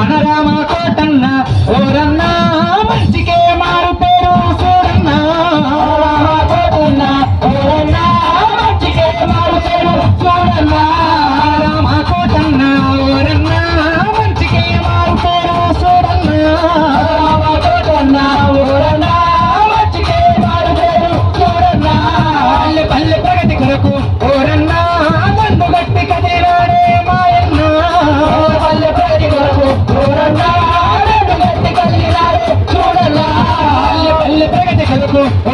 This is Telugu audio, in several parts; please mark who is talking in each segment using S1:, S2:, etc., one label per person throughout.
S1: మనరామ కోటన్న ఓరన్న మంచికే మారు పేరు సూరన్న. కోటన్న ఓరన్న మంచికే మారు పేరు సూరన్న.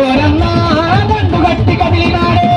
S1: ఎవరన్నా నన్ను గట్టి కదిలినాడే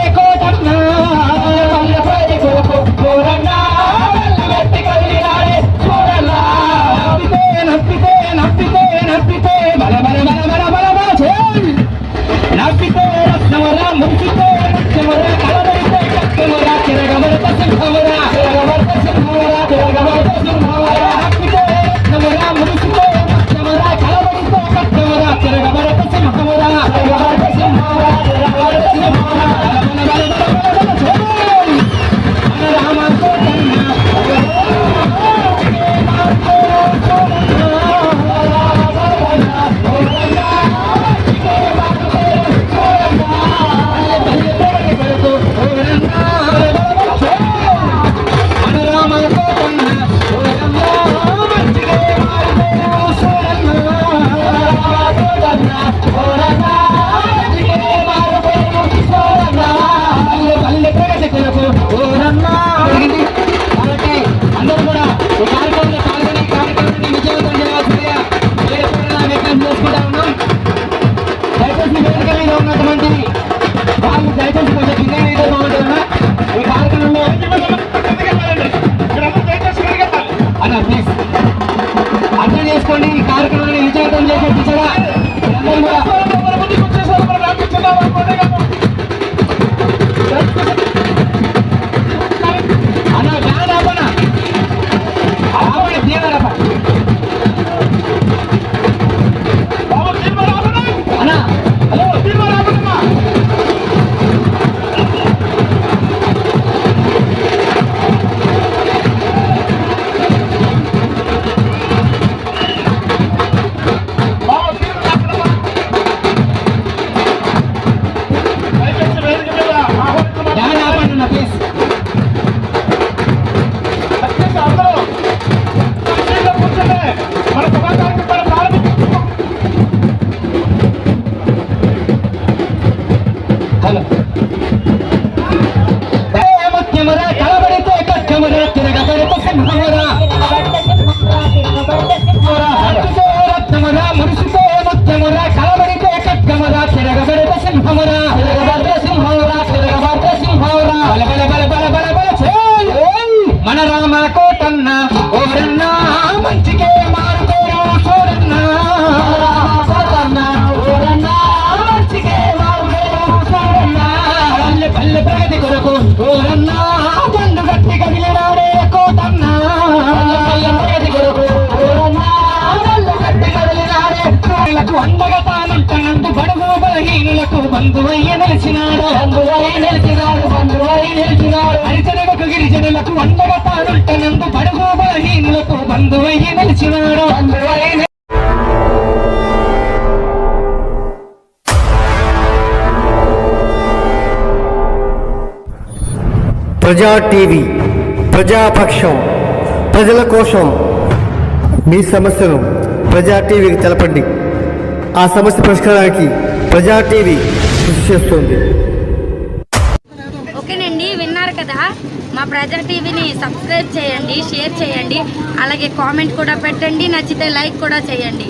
S1: వాళ్ళు దయచేసి కొంచెం కింద నీతో బాగుంటుందా ఈ కార్యక్రమంలో అన్న ప్లీజ్ అర్థం చేసుకోండి ఈ కార్యక్రమాన్ని విజయవంతం చేసే আমাদের রক্ত রেখা তৈরি করছেন నిలిచినాడు. నిలిచినాడు నిలిచినాడు. గిరిజనులకు బడుగు బలహీనులకు నిలిచినాడు.
S2: ప్రజా టీవీ ప్రజాపక్షం ప్రజల కోసం మీ సమస్యను ప్రజా టీవీకి తెలపండి. ఆ సమస్య పరిష్కారానికి ప్రజా టీవీ కృషి చేస్తోంది.
S3: ఓకేనండి విన్నారు కదా? మా ప్రజా టీవీని సబ్స్క్రైబ్ చేయండి షేర్ చేయండి అలాగే కామెంట్ కూడా పెట్టండి నచ్చితే లైక్ కూడా చేయండి.